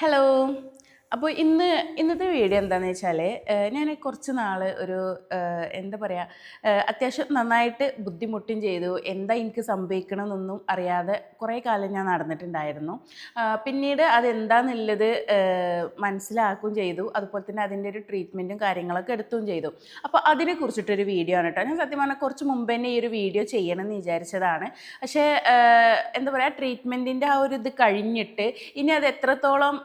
Hello, അപ്പോൾ ഇന്ന് ഇന്നത്തെ വീഡിയോ എന്താണെന്ന് വെച്ചാൽ ഞാൻ കുറച്ച് നാൾ ഒരു എന്താ പറയുക അത്യാവശ്യം നന്നായിട്ട് ബുദ്ധിമുട്ടും ചെയ്തു. എന്താ എനിക്ക് സംഭവിക്കണമെന്നൊന്നും അറിയാതെ കുറേ കാലം ഞാൻ നടന്നിട്ടുണ്ടായിരുന്നു. പിന്നീട് അതെന്താന്നുള്ളത് മനസ്സിലാക്കുകയും ചെയ്തു. അതുപോലെ തന്നെ അതിന്റെ ഒരു ട്രീറ്റ്മെന്റും കാര്യങ്ങളൊക്കെ എടുത്തും ചെയ്തു. അപ്പോൾ അതിനെ കുറിച്ചിട്ടൊരു വീഡിയോ ആണ് കേട്ടോ. ഞാൻ സത്യം പറഞ്ഞാൽ കുറച്ച് മുമ്പ് തന്നെ ഈ ഒരു വീഡിയോ ചെയ്യണമെന്ന് വിചാരിച്ചതാണ്. പക്ഷേ എന്താ പറയുക ട്രീറ്റ്മെന്റിന്റെ ആ ഒരു ഇത് കഴിഞ്ഞിട്ട് ഇനി അത് എത്രത്തോളം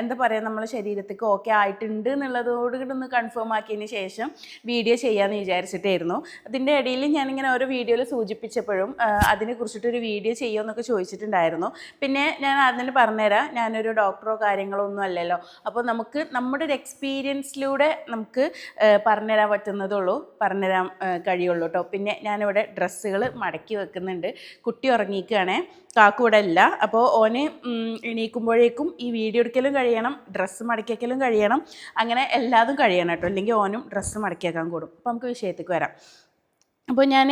എന്താ പറയുക നമ്മുടെ ശരീരത്തേക്ക് ഓക്കെ ആയിട്ടുണ്ട് എന്നുള്ളതോട് ഒന്ന് കൺഫേം ആക്കിയതിന് ശേഷം വീഡിയോ ചെയ്യാമെന്ന് വിചാരിച്ചിട്ടായിരുന്നു. അതിന്റെ ഇടയിൽ ഞാനിങ്ങനെ ഓരോ വീഡിയോയിൽ സൂചിപ്പിച്ചപ്പോഴും അതിനെ കുറിച്ചിട്ടൊരു വീഡിയോ ചെയ്യുമെന്നൊക്കെ ചോദിച്ചിട്ടുണ്ടായിരുന്നു. പിന്നെ ഞാൻ അതിന് പറഞ്ഞുതരാം ഞാനൊരു ഡോക്ടറോ കാര്യങ്ങളോ ഒന്നും അല്ലല്ലോ. അപ്പോൾ നമുക്ക് നമ്മുടെ ഒരു എക്സ്പീരിയൻസിലൂടെ നമുക്ക് പറഞ്ഞുതരാൻ പറ്റുന്നതുള്ളൂ പറഞ്ഞുതരാൻ കഴിയുള്ളൂ കേട്ടോ പിന്നെ ഞാനിവിടെ ഡ്രസ്സുകൾ മടക്കി വെക്കുന്നുണ്ട്. കുട്ടി ഉറങ്ങിക്കുകയാണേ കാക്കൂടെ അല്ല അപ്പോൾ ഓന് എണീക്കുമ്പോഴേക്കും ഈ വീഡിയോ എടുക്കലും കഴിയണം. ഡ്രസ്സ് മടക്കിയേക്കലും കഴിയണം. അങ്ങനെ എല്ലാതും കഴിയണം കേട്ടോ. അല്ലെങ്കിൽ ഓനും ഡ്രസ്സ് മടക്കിയേക്കാൻ കൂടും. അപ്പോൾ നമുക്ക് വിഷയത്തേക്ക് വരാം. അപ്പോൾ ഞാൻ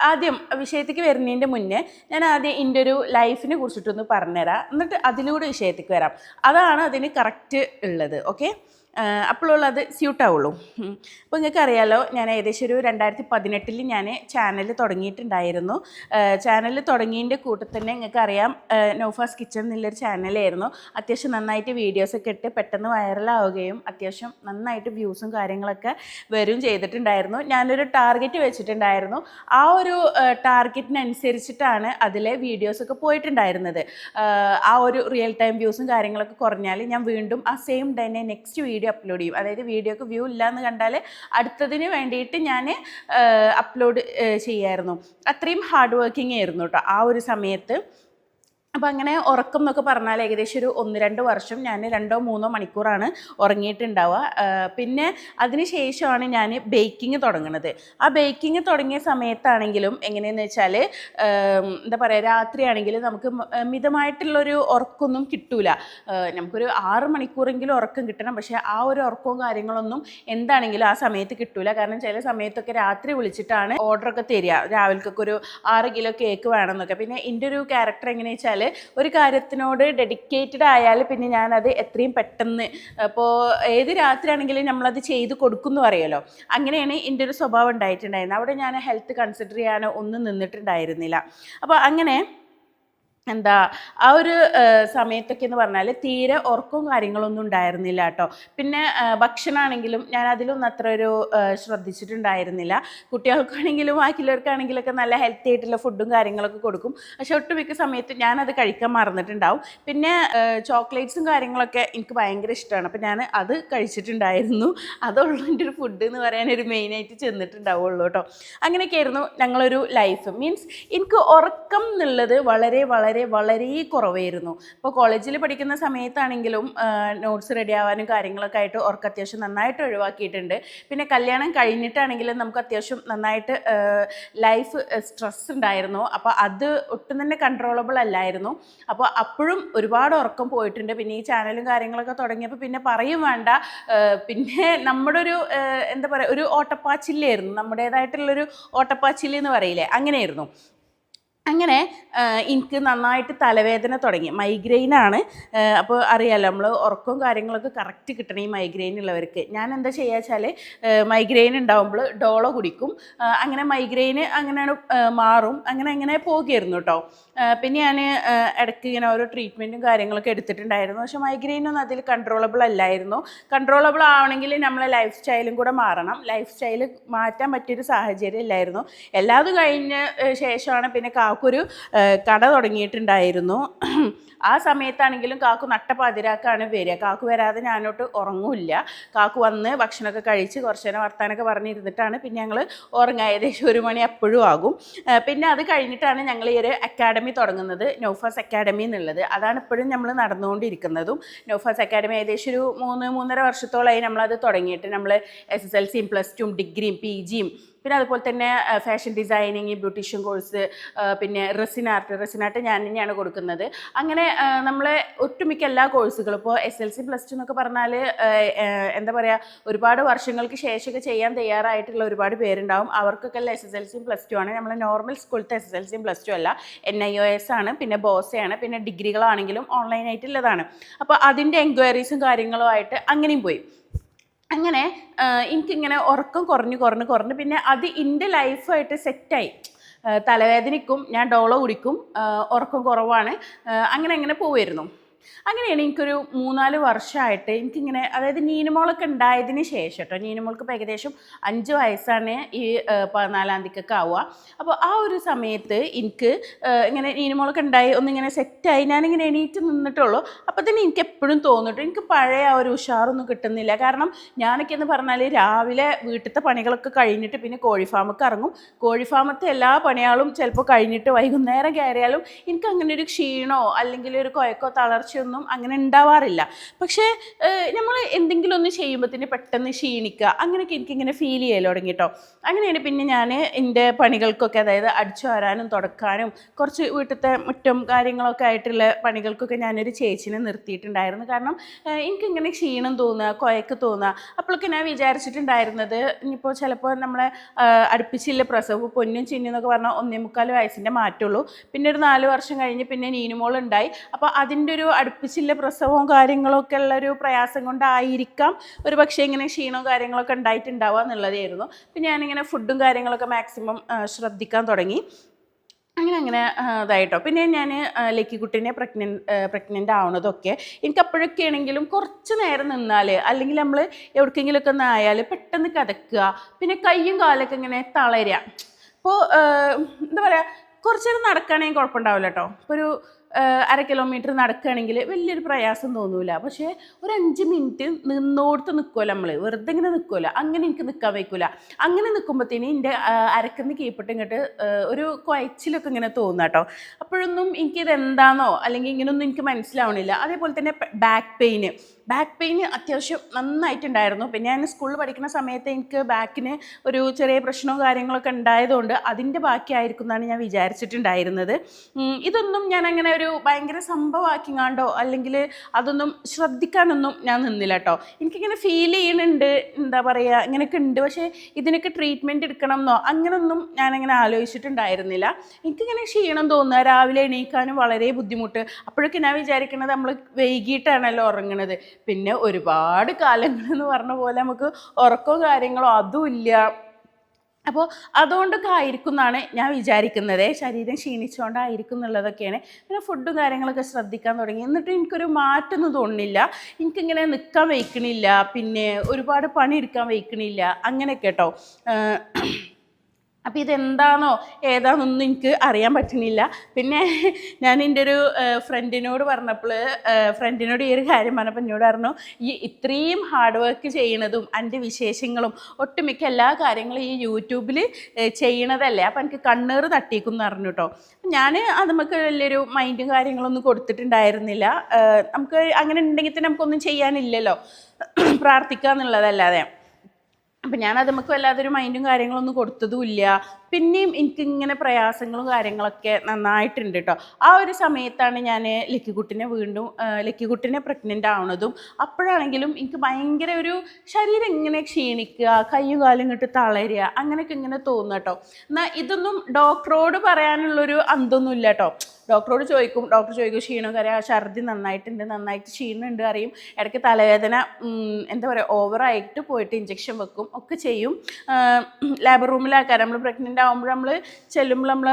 ആദ്യം വിഷയത്തേക്ക് വരുന്നതിന്റെ മുന്നേ ഞാൻ ആദ്യം എന്റെ ഒരു ലൈഫിനെ കുറിച്ചിട്ടൊന്ന് പറഞ്ഞുതരാം. എന്നിട്ട് അതിലൂടെ വിഷയത്തേക്ക് വരാം. അതാണ് അതിന് കറക്റ്റ് ഉള്ളത്. ഓക്കെ അപ്പോഴുള്ള അത് സ്യൂട്ടാവുള്ളൂ. അപ്പോൾ നിങ്ങൾക്ക് അറിയാലോ ഞാൻ ഏകദേശം ഒരു രണ്ടായിരത്തി പതിനെട്ടിൽ ഞാൻ ചാനൽ തുടങ്ങിയിട്ടുണ്ടായിരുന്നു. ചാനൽ തുടങ്ങിയതിന്റെ കൂട്ടത്തിൽ തന്നെ നിങ്ങൾക്ക് അറിയാം നോഫാസ് കിച്ചൺ എന്നുള്ളൊരു ചാനലായിരുന്നു അത്യാവശ്യം നന്നായിട്ട് വീഡിയോസൊക്കെ ഇട്ട് പെട്ടെന്ന് വൈറലാവുകയും അത്യാവശ്യം നന്നായിട്ട് വ്യൂസും കാര്യങ്ങളൊക്കെ വരും ചെയ്തിട്ടുണ്ടായിരുന്നു. ഞാനൊരു ടാർഗറ്റ് വെച്ചിട്ടുണ്ടായിരുന്നു. ആ ഒരു ടാർഗറ്റിനനുസരിച്ചിട്ടാണ് അതിലെ വീഡിയോസൊക്കെ പോയിട്ടുണ്ടായിരുന്നത്. ആ ഒരു റിയൽ ടൈം വ്യൂസും കാര്യങ്ങളൊക്കെ കുറഞ്ഞാൽ ഞാൻ വീണ്ടും ആ same day next video upload ചെയ്യും. അതായത് വീഡിയോക്ക് വ്യൂ ഇല്ല എന്ന് കണ്ടാൽ അടുത്തതിന് വേണ്ടിയിട്ട് ഞാൻ അപ്ലോഡ് ചെയ്യായിരുന്നു. അത്രയും ഹാർഡ് വർക്കിംഗ് ആയിരുന്നു കേട്ടോ ആ ഒരു സമയത്ത്. അപ്പം അങ്ങനെ ഉറക്കം എന്നൊക്കെ പറഞ്ഞാൽ ഏകദേശം ഒരു ഒന്ന് രണ്ട് വർഷം ഞാൻ രണ്ടോ മൂന്നോ മണിക്കൂറാണ് ഉറങ്ങിയിട്ടുണ്ടാവുക. പിന്നെ അതിന് ശേഷമാണ് ഞാൻ ബേക്കിംഗ് തുടങ്ങുന്നത്. ആ ബേക്കിംഗ് തുടങ്ങിയ സമയത്താണെങ്കിലും എങ്ങനെയെന്ന് വെച്ചാൽ എന്താ പറയുക രാത്രിയാണെങ്കിൽ നമുക്ക് മിതമായിട്ടുള്ളൊരു ഉറക്കമൊന്നും കിട്ടൂല. നമുക്കൊരു ആറ് മണിക്കൂറെങ്കിലും ഉറക്കം കിട്ടണം. പക്ഷേ ആ ഒരു ഉറക്കവും കാര്യങ്ങളൊന്നും എന്താണെങ്കിലും ആ സമയത്ത് കിട്ടൂല. കാരണം ചില സമയത്തൊക്കെ രാത്രി വിളിച്ചിട്ടാണ് ഓർഡറൊക്കെ തരിക. രാവിലേക്കൊക്കെ ഒരു ആറ് കിലോ കേക്ക് വേണമെന്നൊക്കെ. പിന്നെ എന്റെ ഒരു ക്യാരക്ടർ എങ്ങനെയാ വെച്ചാൽ ഒരു കാര്യത്തിനോട് ഡെഡിക്കേറ്റഡ് ആയാൽ പിന്നെ ഞാനത് എത്രയും പെട്ടെന്ന് അപ്പോൾ ഏത് രാത്രിയാണെങ്കിലും നമ്മളത് ചെയ്ത് കൊടുക്കും എന്ന് പറയുമല്ലോ അങ്ങനെയാണ് എന്റെ ഒരു സ്വഭാവം ഉണ്ടായിട്ടുണ്ടായിരുന്നത്. അവിടെ ഞാൻ ഹെൽത്ത് കൺസിഡർ ചെയ്യാനോ ഒന്നും നിന്നിട്ടുണ്ടായിരുന്നില്ല. അപ്പോൾ അങ്ങനെ എന്താ ആ ഒരു സമയത്തൊക്കെ എന്ന് പറഞ്ഞാൽ തീരെ ഉറക്കവും കാര്യങ്ങളൊന്നും ഉണ്ടായിരുന്നില്ല കേട്ടോ. പിന്നെ ഭക്ഷണമാണെങ്കിലും ഞാൻ അതിലൊന്നും അത്ര ഒരു ശ്രദ്ധിച്ചിട്ടുണ്ടായിരുന്നില്ല. കുട്ടികൾക്കാണെങ്കിലും ബാക്കിയുള്ളവർക്കാണെങ്കിലൊക്കെ നല്ല ഹെൽത്തി ആയിട്ടുള്ള ഫുഡും കാര്യങ്ങളൊക്കെ കൊടുക്കും. പക്ഷെ ഒട്ടുമിക്ക സമയത്ത് ഞാനത് കഴിക്കാൻ മറന്നിട്ടുണ്ടാവും. പിന്നെ ചോക്ലേറ്റ്സും കാര്യങ്ങളൊക്കെ എനിക്ക് ഭയങ്കര ഇഷ്ടമാണ്. അപ്പം ഞാൻ അത് കഴിച്ചിട്ടുണ്ടായിരുന്നു. അതുള്ളൂ എന്റെ ഒരു ഫുഡ് എന്ന് പറയാൻ ഒരു മെയിനായിട്ട് ചെന്നിട്ടുണ്ടാവുള്ളൂ കേട്ടോ. അങ്ങനെയൊക്കെയായിരുന്നു ഞങ്ങളൊരു ലൈഫ് മീൻസ് എനിക്ക് ഉറക്കം എന്നുള്ളത് വളരെ വളരെ വളരെ വളരെ കുറവായിരുന്നു. ഇപ്പോൾ കോളേജിൽ പഠിക്കുന്ന സമയത്താണെങ്കിലും നോട്ട്സ് റെഡി ആവാനും കാര്യങ്ങളൊക്കെ ആയിട്ട് ഓർക്ക് അത്യാവശ്യം നന്നായിട്ട് ഒഴിവാക്കിയിട്ടുണ്ട്. പിന്നെ കല്യാണം കഴിഞ്ഞിട്ടാണെങ്കിലും നമുക്ക് അത്യാവശ്യം നന്നായിട്ട് ലൈഫ് സ്ട്രെസ് ഉണ്ടായിരുന്നു. അപ്പോൾ അത് ഒട്ടും തന്നെ കൺട്രോളബിൾ അല്ലായിരുന്നു. അപ്പോൾ അപ്പോഴും ഒരുപാട് ഉറക്കം പോയിട്ടുണ്ട്. പിന്നെ ഈ ചാനലും കാര്യങ്ങളൊക്കെ തുടങ്ങിയപ്പോൾ പിന്നെ പറയും വേണ്ട. പിന്നെ നമ്മുടെ ഒരു എന്താ പറയുക ഒരു ഓട്ടപ്പാച്ചില്ലായിരുന്നു. നമ്മുടേതായിട്ടുള്ളൊരു ഓട്ടപ്പാച്ചില്ലെന്ന് പറയില്ലേ? അങ്ങനെയായിരുന്നു. അങ്ങനെ എനിക്ക് നന്നായിട്ട് തലവേദന തുടങ്ങി. മൈഗ്രെയിനാണ് അപ്പോൾ അറിയാമല്ലോ നമ്മൾ ഉറക്കവും കാര്യങ്ങളൊക്കെ കറക്റ്റ് കിട്ടണം ഈ മൈഗ്രെയിൻ ഉള്ളവർക്ക്. ഞാൻ എന്താ ചെയ്യുക വെച്ചാൽ മൈഗ്രെയിൻ ഉണ്ടാകുമ്പോൾ ഡോളോ കുടിക്കും. അങ്ങനെ മൈഗ്രെയിന് അങ്ങനെയാണ് മാറും. അങ്ങനെ അങ്ങനെ പോകുമായിരുന്നു കേട്ടോ പിന്നെ ഞാൻ ഇടയ്ക്ക് ഇങ്ങനെ ഓരോ ട്രീറ്റ്മെന്റും കാര്യങ്ങളൊക്കെ എടുത്തിട്ടുണ്ടായിരുന്നു. പക്ഷെ മൈഗ്രെയിൻ ഒന്നും അതിൽ കൺട്രോളബിൾ അല്ലായിരുന്നു. കൺട്രോളബിൾ ആവണമെങ്കിൽ നമ്മളെ ലൈഫ് സ്റ്റൈലും കൂടെ മാറണം. ലൈഫ് സ്റ്റൈൽ മാറ്റാൻ പറ്റിയൊരു സാഹചര്യം ഇല്ലായിരുന്നു. എല്ലാതും കഴിഞ്ഞ ശേഷമാണ് പിന്നെ കാക്കൊരു കട തുടങ്ങിയിട്ടുണ്ടായിരുന്നു. ആ സമയത്താണെങ്കിലും കാക്കു നട്ടപ്പാതിരാക്കാണ് വരിക. കാക്കു വരാതെ ഞാനോട്ട് ഉറങ്ങൂല്ല. കാക്കു വന്ന് ഭക്ഷണമൊക്കെ കഴിച്ച് കുറച്ച് നേരം വർത്താനൊക്കെ പറഞ്ഞിരുന്നിട്ടാണ് പിന്നെ ഞങ്ങൾ ഉറങ്ങുക ഏകദേശം ഒരു മണി എപ്പോഴും ആകും. പിന്നെ അത് കഴിഞ്ഞിട്ടാണ് ഞങ്ങൾ ഈ ഒരു അക്കാഡമി തുടങ്ങുന്നത്. നോഫാസ് അക്കാഡമി എന്നുള്ളത്. അതാണ് ഇപ്പോഴും നമ്മൾ നടന്നുകൊണ്ടിരിക്കുന്നതും. നോഫാസ് അക്കാഡമി ഏകദേശം ഒരു മൂന്ന് മൂന്നര വർഷത്തോളമായി നമ്മളത് തുടങ്ങിയിട്ട് നമ്മൾ എസ് എസ് എൽ സിയും പ്ലസ് ടുവും ഡിഗ്രിയും പി ജിയും പിന്നെ അതുപോലെ തന്നെ ഫാഷൻ ഡിസൈനിങ് ബ്യൂട്ടീഷ്യൻ കോഴ്സ് പിന്നെ റെസിൻ ആർട്ട് റെസിൻ ആർട്ട് ഞാൻ തന്നെയാണ് കൊടുക്കുന്നത്. അങ്ങനെ നമ്മളെ ഒട്ടുമിക്ക എല്ലാ കോഴ്സുകളും ഇപ്പോൾ S L C plus two എന്നൊക്കെ പറഞ്ഞാൽ എന്താ പറയുക ഒരുപാട് വർഷങ്ങൾക്ക് ശേഷമൊക്കെ ചെയ്യാൻ തയ്യാറായിട്ടുള്ള ഒരുപാട് പേരുണ്ടാവും. അവർക്കൊക്കെ എസ് എസ് എൽ സിയും പ്ലസ് ടു ആണ്. നമ്മൾ നോർമൽ സ്കൂളത്തെ എസ് എസ് എൽ സിയും പ്ലസ് ടു അല്ല എൻ ഐ ഒ എസ് ആണ് പിന്നെ ബോസയാണ് പിന്നെ ഡിഗ്രികളാണെങ്കിലും ഓൺലൈനായിട്ടുള്ളതാണ് അപ്പോൾ അതിന്റെ എൻക്വയറീസും കാര്യങ്ങളുമായിട്ട് അങ്ങനെയും പോയി. അങ്ങനെ എനിക്കിങ്ങനെ ഉറക്കം കുറഞ്ഞ് കുറഞ്ഞ് കുറഞ്ഞ്. പിന്നെ അത് എന്റെ ലൈഫായിട്ട് സെറ്റായി. തലവേദനയ്ക്കും ഞാൻ ഡോളോ കുടിക്കും ഉറക്കം കുറവാണ്. അങ്ങനെ അങ്ങനെ പോവായിരുന്നു. അങ്ങനെയാണ് എനിക്കൊരു മൂന്നാൽ വർഷമായിട്ട് എനിക്കിങ്ങനെ അതായത് നീനുമോളൊക്കെ ഉണ്ടായതിന് ശേഷം കേട്ടോ നീനുമോൾക്ക് ഇപ്പോൾ ഏകദേശം അഞ്ച് വയസ്സാണ് ഈ പതിനാലാം തീയതിക്കൊക്കെ ആവുക. അപ്പോൾ ആ ഒരു സമയത്ത് എനിക്ക് ഇങ്ങനെ നീനുമോളൊക്കെ ഉണ്ടായി ഒന്നിങ്ങനെ സെറ്റായി ഞാനിങ്ങനെ എണീറ്റ് നിന്നിട്ടുള്ളൂ. അപ്പോൾ തന്നെ എനിക്ക് എപ്പോഴും തോന്നിട്ടു എനിക്ക് പഴയ ആ ഒരു ഉഷാറൊന്നും കിട്ടുന്നില്ല. കാരണം ഞാനൊക്കെ എന്ന് പറഞ്ഞാൽ രാവിലെ വീട്ടിലത്തെ പണികളൊക്കെ കഴിഞ്ഞിട്ട് പിന്നെ കോഴി ഫാമൊക്കെ ഇറങ്ങും. കോഴി ഫാമത്തെ എല്ലാ പണിയാളും ചിലപ്പോൾ കഴിഞ്ഞിട്ട് വൈകുന്നേരം കയറിയാലും എനിക്ക് അങ്ങനെ ഒരു ക്ഷീണോ അല്ലെങ്കിൽ ഒരു കുഴക്കോ തളർച്ചയൊന്നും അങ്ങനെ ഉണ്ടാവാറില്ല. പക്ഷേ നമ്മൾ എന്തെങ്കിലും ഒന്ന് ചെയ്യുമ്പോഴത്തേന് പെട്ടെന്ന് ക്ഷീണിക്കുക അങ്ങനെയൊക്കെ എനിക്കിങ്ങനെ ഫീൽ ചെയ്യൽ തുടങ്ങി കേട്ടോ അങ്ങനെയാണ് പിന്നെ ഞാൻ എന്റെ പണികൾക്കൊക്കെ അതായത് അടിച്ചു വരാനും തുടക്കാനും കുറച്ച് വീട്ടിലത്തെ മുറ്റം കാര്യങ്ങളൊക്കെ ആയിട്ടുള്ള പണികൾക്കൊക്കെ ഞാനൊരു ചേച്ചിനെ നിർത്തിയിട്ടുണ്ടായിരുന്നു. കാരണം എനിക്കിങ്ങനെ ക്ഷീണം തോന്നുക കുഴക്ക് തോന്നുക അപ്പോഴൊക്കെ ഞാൻ വിചാരിച്ചിട്ടുണ്ടായിരുന്നത് ഇനിയിപ്പോൾ ചിലപ്പോൾ നമ്മളെ അടുപ്പിച്ചില്ല പ്രസവ് പൊന്നും ചിന്നും എന്നൊക്കെ പറഞ്ഞാൽ ഒന്നേ മുക്കാൽ വയസ്സിന്റെ മാറ്റുള്ളൂ പിന്നെ ഒരു നാല് വർഷം കഴിഞ്ഞ് പിന്നെ നീനുമോൾ ഉണ്ടായി അപ്പോൾ അതിന്റെ ഒരു അടുപ്പിച്ചില്ല പ്രസവവും കാര്യങ്ങളൊക്കെ ഉള്ളൊരു പ്രയാസം കൊണ്ടായിരിക്കാം. ഒരു പക്ഷേ ഇങ്ങനെ ക്ഷീണവും കാര്യങ്ങളൊക്കെ ഉണ്ടായിട്ടുണ്ടാവുക എന്നുള്ളതായിരുന്നു. പിന്നെ ഞാനിങ്ങനെ ഫുഡും കാര്യങ്ങളൊക്കെ മാക്സിമം ശ്രദ്ധിക്കാൻ തുടങ്ങി. അങ്ങനെ അങ്ങനെ ഇതായിട്ടോ. പിന്നെ ഞാൻ ലക്കി ലക്കിക്കുട്ടീനെ പ്രഗ്നൻ പ്രഗ്നന്റ് ആവണതൊക്കെ എനിക്ക് അപ്പോഴൊക്കെ ആണെങ്കിലും കുറച്ച് നേരം നിന്നാൽ അല്ലെങ്കിൽ നമ്മൾ എവിടേക്കെങ്കിലുമൊക്കെ ഒന്ന് പെട്ടെന്ന് കിടക്കുക പിന്നെ കയ്യും കാലൊക്കെ ഇങ്ങനെ തളരുക ഇപ്പോൾ എന്താ പറയുക കുറച്ച് നേരം നടക്കുകയാണെങ്കിൽ കുഴപ്പമുണ്ടാവില്ല കേട്ടോ ഒരു അര കിലോമീറ്റർ നടക്കുകയാണെങ്കിൽ വലിയൊരു പ്രയാസം തോന്നൂല. പക്ഷേ ഒരു അഞ്ച് മിനിറ്റ് നിന്നോടത്ത് നിൽക്കുമല്ലോ നമ്മൾ വെറുതെ ഇങ്ങനെ നിൽക്കുമല്ലോ അങ്ങനെ എനിക്ക് നിൽക്കാൻ വയ്ക്കില്ല അങ്ങനെ നിൽക്കുമ്പോഴത്തേന് എന്റെ അരക്കുന്ന കീപ്പിട്ട് ഇങ്ങോട്ട് ഒരു കുഴച്ചിലൊക്കെ ഇങ്ങനെ തോന്നുക കേട്ടോ അപ്പോഴൊന്നും എനിക്കിത് എന്താണോ അല്ലെങ്കിൽ ഇങ്ങനെയൊന്നും എനിക്ക് മനസ്സിലാവണില്ല. അതേപോലെ തന്നെ ബാക്ക് പെയിന് ബാക്ക് പെയിൻ അത്യാവശ്യം നന്നായിട്ടുണ്ടായിരുന്നു. പിന്നെ ഞാൻ സ്കൂളിൽ പഠിക്കുന്ന സമയത്ത് എനിക്ക് ബാക്കിന് ഒരു ചെറിയ പ്രശ്നവും കാര്യങ്ങളൊക്കെ ഉണ്ടായതുകൊണ്ട് അതിന്റെ ബാക്കിയായിരിക്കും എന്നാണ് ഞാൻ വിചാരിച്ചിട്ടുണ്ടായിരുന്നത്. ഇതൊന്നും ഞാൻ അങ്ങനെ ഒരു ഭയങ്കര സംഭവമാക്കിങ്ങാണ്ടോ അല്ലെങ്കിൽ അതൊന്നും ശ്രദ്ധിക്കാനൊന്നും ഞാൻ നിന്നില്ല കേട്ടോ എനിക്കിങ്ങനെ ഫീൽ ചെയ്യുന്നുണ്ട് എന്താ പറയുക ഇങ്ങനെയൊക്കെ ഉണ്ട്. പക്ഷേ ഇതിനൊക്കെ ട്രീറ്റ്മെന്റ് എടുക്കണം എന്നോ അങ്ങനൊന്നും ഞാനങ്ങനെ ആലോചിച്ചിട്ടുണ്ടായിരുന്നില്ല. എനിക്കിങ്ങനെ ക്ഷീണം തോന്നുക രാവിലെ എണീക്കാനും വളരെ ബുദ്ധിമുട്ട്. അപ്പോഴൊക്കെ ഞാൻ വിചാരിക്കുന്നത് നമ്മൾ വൈകിട്ടാണല്ലോ ഉറങ്ങണത്. പിന്നെ ഒരുപാട് കാലങ്ങൾ എന്ന് പറഞ്ഞ പോലെ നമുക്ക് ഉറക്കോ കാര്യങ്ങളോ അതും ഇല്ല. അപ്പോൾ അതുകൊണ്ടൊക്കെ ആയിരിക്കും എന്നാണ് ഞാൻ വിചാരിക്കുന്നത്. ശരീരം ക്ഷീണിച്ചുകൊണ്ടായിരിക്കും എന്നുള്ളതൊക്കെയാണ്. പിന്നെ ഫുഡും കാര്യങ്ങളൊക്കെ ശ്രദ്ധിക്കാൻ തുടങ്ങി. എന്നിട്ട് എനിക്കൊരു മാറ്റമൊന്നും തോന്നുന്നില്ല. എനിക്കിങ്ങനെ നിൽക്കാൻ വയ്ക്കണില്ല. പിന്നെ ഒരുപാട് പണി എടുക്കാൻ വയ്ക്കണില്ല. അങ്ങനെയൊക്കെ കേട്ടോ. അപ്പോൾ ഇതെന്താണോ? ഏതാണെന്നൊന്നും എനിക്ക് അറിയാൻ പറ്റുന്നില്ല. പിന്നെ ഞാൻ എന്റെ ഒരു ഫ്രണ്ടിനോട് പറഞ്ഞപ്പോൾ ഫ്രണ്ടിനോട് ഈ ഒരു കാര്യം പറഞ്ഞപ്പോൾ എന്നോട് പറഞ്ഞു ഈ ഇത്രയും ഹാർഡ് വർക്ക് ചെയ്യണതും എന്റെ വിശേഷങ്ങളും ഒട്ടുമിക്ക എല്ലാ കാര്യങ്ങളും ഈ യൂട്യൂബിൽ ചെയ്യണതല്ലേ? അപ്പോൾ എനിക്ക് കണ്ണേറ് തട്ടിക്കും എന്ന് പറഞ്ഞു കേട്ടോ ഞാൻ നമുക്ക് വലിയൊരു മൈൻഡും കാര്യങ്ങളൊന്നും കൊടുത്തിട്ടുണ്ടായിരുന്നില്ല. നമുക്ക് അങ്ങനെ ഉണ്ടെങ്കിൽ തന്നെ നമുക്കൊന്നും ചെയ്യാനില്ലല്ലോ. പ്രാർത്ഥിക്കുക എന്നുള്ളതല്ലാതെ അപ്പം ഞാനത് നമുക്ക് വല്ലാതൊരു മൈൻഡും കാര്യങ്ങളൊന്നും കൊടുത്തതുമില്ല പിന്നെയും എനിക്കിങ്ങനെ പ്രയാസങ്ങളും കാര്യങ്ങളൊക്കെ നന്നായിട്ടുണ്ട് കേട്ടോ ആ ഒരു സമയത്താണ് ഞാൻ ലക്കിക്കുട്ടിനെ വീണ്ടും ലക്കിക്കുട്ടിനെ പ്രഗ്നന്റ് ആവണതും അപ്പോഴാണെങ്കിലും എനിക്ക് ഭയങ്കര ഒരു ശരീരം ഇങ്ങനെ ക്ഷീണിക്കുക കയ്യും കാലും ഇങ്ങോട്ട് തളരുക അങ്ങനെയൊക്കെ ഇങ്ങനെ തോന്നുക കേട്ടോ എന്നാൽ ഇതൊന്നും ഡോക്ടറോട് പറയാനുള്ളൊരു അന്തൊന്നും ഇല്ല കേട്ടോ ഡോക്ടറോട് ചോദിക്കും ഡോക്ടർ ചോദിക്കും ക്ഷീണം കറിയാ ഛർദി നന്നായിട്ടുണ്ട് നന്നായിട്ട് ക്ഷീണമുണ്ട് അറിയും. ഇടയ്ക്ക് തലവേദന എന്താ പറയുക ഓവറായിട്ട് പോയിട്ട് ഇഞ്ചക്ഷൻ വെക്കും ഒക്കെ ചെയ്യും. ലേബർ റൂമിലാക്കാൻ നമ്മൾ പ്രഗ്നന്റ് ആകുമ്പോൾ നമ്മൾ ചെല്ലുമ്പോൾ നമ്മൾ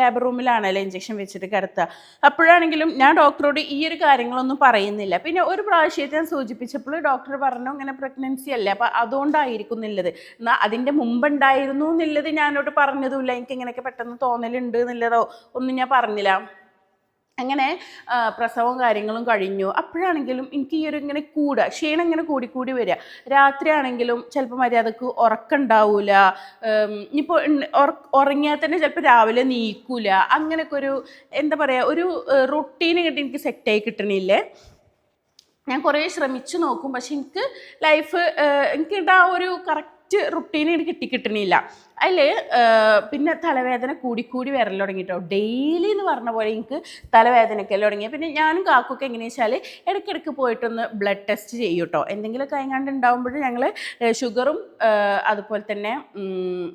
ലേബർ റൂമിലാണല്ലോ ഇഞ്ചക്ഷൻ വെച്ചിട്ട് കിടത്തുക അപ്പോഴാണെങ്കിലും ഞാൻ ഡോക്ടറോട് ഈ ഒരു കാര്യങ്ങളൊന്നും പറയുന്നില്ല. പിന്നെ ഒരു പ്രാവശ്യത്തെ ഞാൻ സൂചിപ്പിച്ചപ്പോൾ ഡോക്ടർ പറഞ്ഞു ഇങ്ങനെ പ്രഗ്നൻസി അല്ലേ? അപ്പോൾ അതുകൊണ്ടായിരിക്കും എന്നുള്ളത് എന്നാൽ അതിന്റെ മുമ്പുണ്ടായിരുന്നു എന്നുള്ളത് ഞാനോട് പറഞ്ഞതുമില്ല. എനിക്ക് ഇങ്ങനെയൊക്കെ പെട്ടെന്ന് തോന്നലുണ്ട് എന്നുള്ളതോ ഒന്നും ഞാൻ പറഞ്ഞില്ല. അങ്ങനെ പ്രസവവും കാര്യങ്ങളും കഴിഞ്ഞു. അപ്പോഴാണെങ്കിലും എനിക്ക് ഈ ഒരു ഇങ്ങനെ കൂടുക ക്ഷീണം ഇങ്ങനെ കൂടിക്കൂടി വരിക രാത്രിയാണെങ്കിലും ചിലപ്പോൾ മര്യാദയ്ക്ക് ഉറക്കമുണ്ടാവില്ല ഇനിയിപ്പോൾ ഉറങ്ങിയാൽ തന്നെ ചിലപ്പോൾ രാവിലെ നീക്കൂല. അങ്ങനെയൊക്കെ ഒരു എന്താ പറയുക ഒരു റൊട്ടീൻ കിട്ടി എനിക്ക് സെറ്റായി കിട്ടണില്ലേ? ഞാൻ കുറേ ശ്രമിച്ചു നോക്കും. പക്ഷെ എനിക്ക് ലൈഫ് എനിക്ക് ആ ഒരു കറക്റ്റ് റുട്ടീൻ കിട്ടി കിട്ടണില്ല. അതിൽ പിന്നെ തലവേദന കൂടിക്കൂടി വരൽ തുടങ്ങി കേട്ടോ ഡെയിലി എന്ന് പറഞ്ഞ പോലെ എനിക്ക് തലവേദനയൊക്കെ തുടങ്ങി പിന്നെ ഞാനും കാക്കൊക്കെ എങ്ങനെയാ വെച്ചാൽ ഇടയ്ക്കിടയ്ക്ക് പോയിട്ടൊന്ന് ബ്ലഡ് ടെസ്റ്റ് ചെയ്യും കേട്ടോ എന്തെങ്കിലുമൊക്കെ അതിങ്ങാണ്ട് ഉണ്ടാകുമ്പോൾ ഞങ്ങൾ ഷുഗറും അതുപോലെ തന്നെ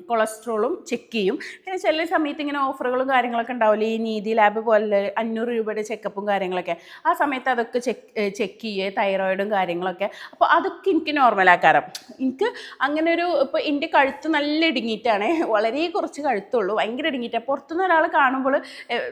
കൊളസ്ട്രോളും ചെക്ക് ചെയ്യും. പിന്നെ ചില സമയത്ത് ഇങ്ങനെ ഓഫറുകളും കാര്യങ്ങളൊക്കെ ഉണ്ടാവില്ല? ഈ നീതി ലാബ് പോലെ അഞ്ഞൂറ് രൂപയുടെ ചെക്കപ്പും കാര്യങ്ങളൊക്കെ. ആ സമയത്ത് അതൊക്കെ ചെക്ക് ചെക്ക് ചെയ്യുക തൈറോയിഡും കാര്യങ്ങളൊക്കെ. അപ്പോൾ അതൊക്കെ എനിക്ക് നോർമലാക്കാരം എനിക്ക് അങ്ങനെ ഒരു ഇപ്പോൾ എന്റെ കഴുത്ത് നല്ല ഇടുങ്ങിയിട്ടാണ് വളരെ കുറച്ച് കഴുത്തുള്ളൂ. ഭയങ്കര ഇടുങ്ങിയിട്ട്. പുറത്തുനിന്ന് ഒരാൾ കാണുമ്പോൾ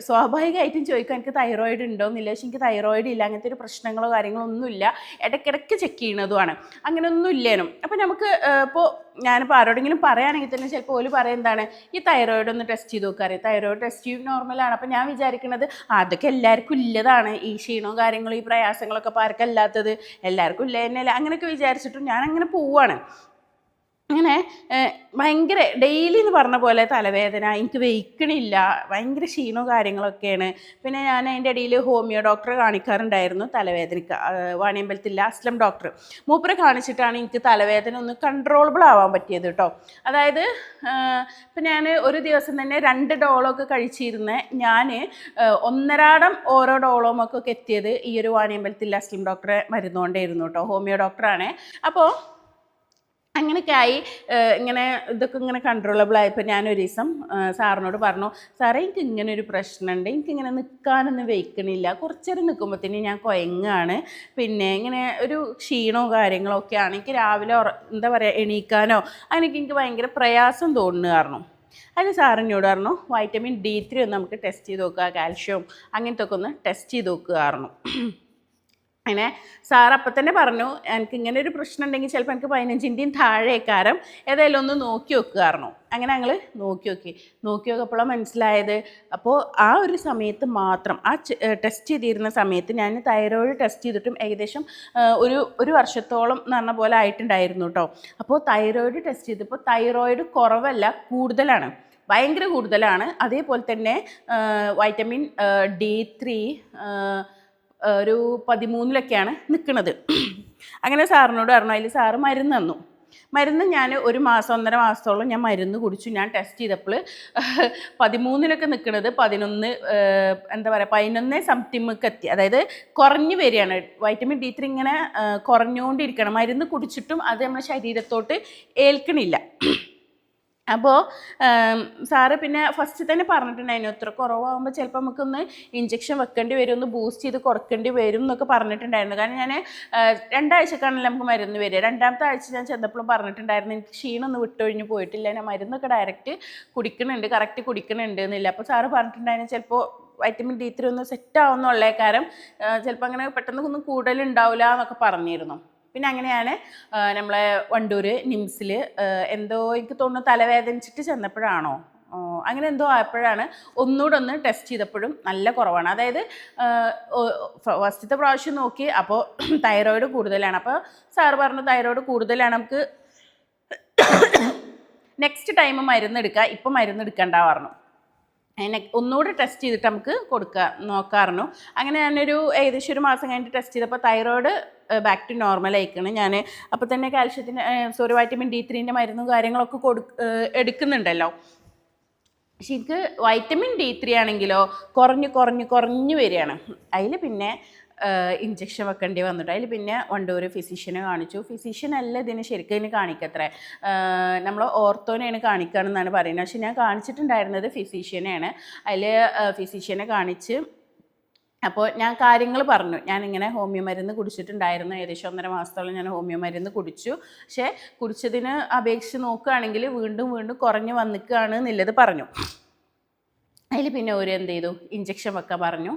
സ്വാഭാവികമായിട്ടും ചോദിക്കും എനിക്ക് തൈറോയിഡ് ഉണ്ടോ? എന്നില്ല. പക്ഷെ എനിക്ക് തൈറോയിഡ് ഇല്ല. അങ്ങനത്തെ ഒരു പ്രശ്നങ്ങളോ കാര്യങ്ങളോ ഒന്നുമില്ല. ഇടയ്ക്കിടയ്ക്ക് ചെക്ക് ചെയ്യണതുമാണ് അങ്ങനെയൊന്നും ഇല്ലേനും. അപ്പോൾ നമുക്ക് ഇപ്പോൾ ഞാനിപ്പോൾ ആരോടെങ്കിലും പറയുകയാണെങ്കിൽ തന്നെ ചിലപ്പോൾ ഓൽ പറയുക എന്താണ്? ഈ തൈറോയിഡ് ഒന്ന് ടെസ്റ്റ് ചെയ്ത് നോക്കാറ് തൈറോയിഡ് ടെസ്റ്റ് ചെയ്യും. നോർമലാണ് അപ്പോൾ ഞാൻ വിചാരിക്കുന്നത് അതൊക്കെ എല്ലാവർക്കും ഇല്ലതാണ് ഈ ക്ഷീണവും കാര്യങ്ങളും ഈ പ്രയാസങ്ങളൊക്കെ ഇപ്പോൾ ആർക്കല്ലാത്തത്? എല്ലാവർക്കും ഇല്ല തന്നെയല്ല അങ്ങനെയൊക്കെ വിചാരിച്ചിട്ടും ഞാൻ അങ്ങനെ പോവാണ്. അങ്ങനെ ഭയങ്കര ഡെയിലി എന്ന് പറഞ്ഞ പോലെ തലവേദന എനിക്ക് വെയ്ക്കണില്ല ഭയങ്കര ക്ഷീണവും കാര്യങ്ങളൊക്കെയാണ്. പിന്നെ ഞാൻ അതിന്റെ ഇടയിൽ ഹോമിയോ ഡോക്ടറെ കാണിക്കാറുണ്ടായിരുന്നു തലവേദനയ്ക്ക് വാണിയമ്പലത്തിൽ അസ്ലം ഡോക്ടർ. മൂപ്പരെ കാണിച്ചിട്ടാണ് എനിക്ക് തലവേദന ഒന്ന് കൺട്രോളബിൾ ആവാൻ പറ്റിയത് കേട്ടോ അതായത് ഇപ്പം ഞാൻ ഒരു ദിവസം തന്നെ രണ്ട് ഡോളൊക്കെ കഴിച്ചിരുന്ന ഞാൻ ഒന്നരാടം ഓരോ ഡോളോമൊക്കെ എത്തിയത് ഈ ഒരു വാണിയമ്പലത്തില്ല അസ്ലം ഡോക്ടറെ മരുന്നുകൊണ്ടേയിരുന്നു കേട്ടോ ഹോമിയോ ഡോക്ടറാണ്. അപ്പോൾ അങ്ങനെയൊക്കെ ആയി ഇങ്ങനെ ഇതൊക്കെ ഇങ്ങനെ കൺട്രോളബിൾ ആയപ്പോൾ ഞാനൊരു ദിവസം സാറിനോട് പറഞ്ഞു സാറേ എനിക്ക് ഇങ്ങനെ ഒരു പ്രശ്നമുണ്ട് എനിക്കിങ്ങനെ നിൽക്കാനൊന്നും വെയ്ക്കണില്ല. കുറച്ചേരം നിൽക്കുമ്പോഴത്തേന് ഞാൻ കൊയങ്ങാണ്. പിന്നെ ഇങ്ങനെ ഒരു ക്ഷീണവും കാര്യങ്ങളൊക്കെയാണ് എനിക്ക് രാവിലെ എന്താ പറയുക എണീക്കാനോ അതിനൊക്കെ എനിക്ക് ഭയങ്കര പ്രയാസം തോന്നുന്നു കാരണം. അതിന് സാറിനോട് പറഞ്ഞു വൈറ്റമിൻ ഡി ത്രീ ഒന്ന് നമുക്ക് ടെസ്റ്റ് ചെയ്ത് നോക്കുക കാൽഷ്യം അങ്ങനത്തെ ഒക്കെ ഒന്ന് ടെസ്റ്റ് ചെയ്ത് നോക്കുക പറഞ്ഞു. അങ്ങനെ സാർ അപ്പം തന്നെ പറഞ്ഞു എനിക്ക് ഇങ്ങനെ ഒരു പ്രശ്നം ഉണ്ടെങ്കിൽ ചിലപ്പോൾ എനിക്ക് പതിനഞ്ചിന്റെയും താഴേക്കാരം. ഏതായാലും ഒന്ന് നോക്കി വെക്കുമായിരുന്നു അങ്ങനെ ഞങ്ങൾ നോക്കി നോക്കി നോക്കി നോക്കിയപ്പോഴാണ് മനസ്സിലായത് അപ്പോൾ ആ ഒരു സമയത്ത് മാത്രം ആ ടെസ്റ്റ് ചെയ്തിരുന്ന സമയത്ത് ഞാൻ തൈറോയിഡ് ടെസ്റ്റ് ചെയ്തിട്ടും ഏകദേശം ഒരു ഒരു വർഷത്തോളം എന്ന് പറഞ്ഞ പോലെ ആയിട്ടുണ്ടായിരുന്നു കേട്ടോ അപ്പോൾ തൈറോയിഡ് ടെസ്റ്റ് ചെയ്തപ്പോൾ തൈറോയിഡ് കുറവല്ല കൂടുതലാണ്. ഭയങ്കര കൂടുതലാണ്. അതേപോലെ തന്നെ വൈറ്റമിൻ ഡി ത്രീ ഒരു പതിമൂന്നിലൊക്കെയാണ് നിൽക്കുന്നത് അങ്ങനെ സാറിനോട് പറഞ്ഞു അതിൽ സാറ് മരുന്ന് തന്നു. മരുന്ന് ഞാൻ ഒരു മാസം ഒന്നര മാസത്തോളം ഞാൻ മരുന്ന് കുടിച്ചു. ഞാൻ ടെസ്റ്റ് ചെയ്തപ്പോൾ പതിമൂന്നിലൊക്കെ നിൽക്കുന്നത് പതിനൊന്ന് എന്താ പറയുക പതിനൊന്ന് സംതിങ്ങൊക്കെ എത്തി. അതായത് കുറഞ്ഞു വരികയാണ്. വൈറ്റമിൻ ഡി ത്രീ ഇങ്ങനെ കുറഞ്ഞുകൊണ്ടിരിക്കണം മരുന്ന് കുടിച്ചിട്ടും അത് നമ്മുടെ ശരീരത്തോട്ട് ഏൽക്കണില്ല. അപ്പോൾ സാറ് പിന്നെ ഫസ്റ്റ് തന്നെ പറഞ്ഞിട്ടുണ്ടായിരുന്നു ഇത്ര കുറവാകുമ്പോൾ ചിലപ്പോൾ നമുക്കൊന്ന് ഇഞ്ചെക്ഷൻ വെക്കേണ്ടി വരും ഒന്ന് ബൂസ്റ്റ് ചെയ്ത് കുറക്കേണ്ടി വരും എന്നൊക്കെ പറഞ്ഞിട്ടുണ്ടായിരുന്നു. കാരണം ഞാൻ രണ്ടാഴ്ചക്കാണല്ലോ നമുക്ക് മരുന്ന് വരിക. രണ്ടാമത്തെ ആഴ്ച ഞാൻ ചെന്നപ്പോഴും പറഞ്ഞിട്ടുണ്ടായിരുന്നു എനിക്ക് ക്ഷീണം ഒന്ന് വിട്ടൊഴിഞ്ഞ് പോയിട്ടില്ല. ഞാൻ മരുന്നൊക്കെ ഡയറക്റ്റ് കുടിക്കണുണ്ട് കറക്റ്റ് കുടിക്കണുണ്ട് എന്നില്ല. അപ്പോൾ സാറ് പറഞ്ഞിട്ടുണ്ടായിരുന്നു ചിലപ്പോൾ വൈറ്റമിൻ ഡി ത്രീ ഒന്ന് സെറ്റ് ആവുന്നുള്ളേക്കാരം ചിലപ്പോൾ അങ്ങനെ പെട്ടെന്ന് ഒന്നും കൂടുതലുണ്ടാവില്ല എന്നൊക്കെ പറഞ്ഞിരുന്നു. പിന്നെ അങ്ങനെയാണ് നമ്മളെ വണ്ടൂർ നിംസിൽ എന്തോ എനിക്ക് തോന്നുന്നു തലവേദനിച്ചിട്ട് ചെന്നപ്പോഴാണോ? അങ്ങനെ എന്തോ ആയപ്പോഴാണ് ഒന്നുകൂടെ ഒന്ന് ടെസ്റ്റ് ചെയ്തപ്പോഴും നല്ല കുറവാണ്. അതായത് ഫസ്റ്റത്തെ പ്രാവശ്യം നോക്കി അപ്പോൾ തൈറോയിഡ് കൂടുതലാണ്. അപ്പോൾ സാറ് പറഞ്ഞു തൈറോയിഡ് കൂടുതലാണ് നമുക്ക്. നെക്സ്റ്റ് ടൈം മരുന്ന് എടുക്കുക ഇപ്പം മരുന്ന് എടുക്കണ്ട പറഞ്ഞു. അതിനെ ഒന്നുകൂടെ ടെസ്റ്റ് ചെയ്തിട്ട് നമുക്ക് കൊടുക്കുക നോക്കാറുണ്ട്. അങ്ങനെ ഞാനൊരു ഏകദേശം ഒരു മാസം കഴിഞ്ഞിട്ട് ടെസ്റ്റ് ചെയ്തപ്പോൾ തൈറോയിഡ് ബാക്ക് ടു നോർമൽ ആയിക്കണം. ഞാൻ അപ്പോൾ തന്നെ കാൽഷ്യത്തിന് സോറി വൈറ്റമിൻ ഡി ത്രീന്റെ മരുന്നും കാര്യങ്ങളൊക്കെ കൊടു എടുക്കുന്നുണ്ടല്ലോ. പക്ഷെ എനിക്ക് വൈറ്റമിൻ ഡി ത്രീ ആണെങ്കിലോ കുറഞ്ഞ് കുറഞ്ഞ് കുറഞ്ഞ് വരികയാണ്. അതിൽ പിന്നെ ഇഞ്ചക്ഷൻ വെക്കേണ്ടി വന്നിട്ട്. അതിൽ പിന്നെ വണ്ടൂർ ഫിസിഷ്യനെ കാണിച്ചു. ഫിസിഷ്യൻ അല്ല ഇതിന് ശരിക്കും ഇതിന് കാണിക്കത്രേ. നമ്മൾ ഓർത്തോനെയാണ് കാണിക്കുകയാണെന്നാണ് പറയുന്നത്. പക്ഷെ ഞാൻ കാണിച്ചിട്ടുണ്ടായിരുന്നത് ഫിസിഷ്യനെയാണ് അതിൽ ഫിസിഷ്യനെ കാണിച്ച് അപ്പോൾ ഞാൻ കാര്യങ്ങൾ പറഞ്ഞു. ഞാനിങ്ങനെ ഹോമിയോ മരുന്ന് കുടിച്ചിട്ടുണ്ടായിരുന്നു. ഏകദേശം ഒന്നര മാസത്തോളം ഞാൻ ഹോമിയോ മരുന്ന് കുടിച്ചു. പക്ഷേ കുടിച്ചതിന് അപേക്ഷിച്ച് നോക്കുകയാണെങ്കിൽ വീണ്ടും വീണ്ടും കുറഞ്ഞു വന്നിക്കുകയാണ് എന്നുള്ളത് പറഞ്ഞു. അതിൽ പിന്നെ ഒരു എന്ത് ചെയ്തു? ഇഞ്ചക്ഷൻ വെക്കാൻ പറഞ്ഞു.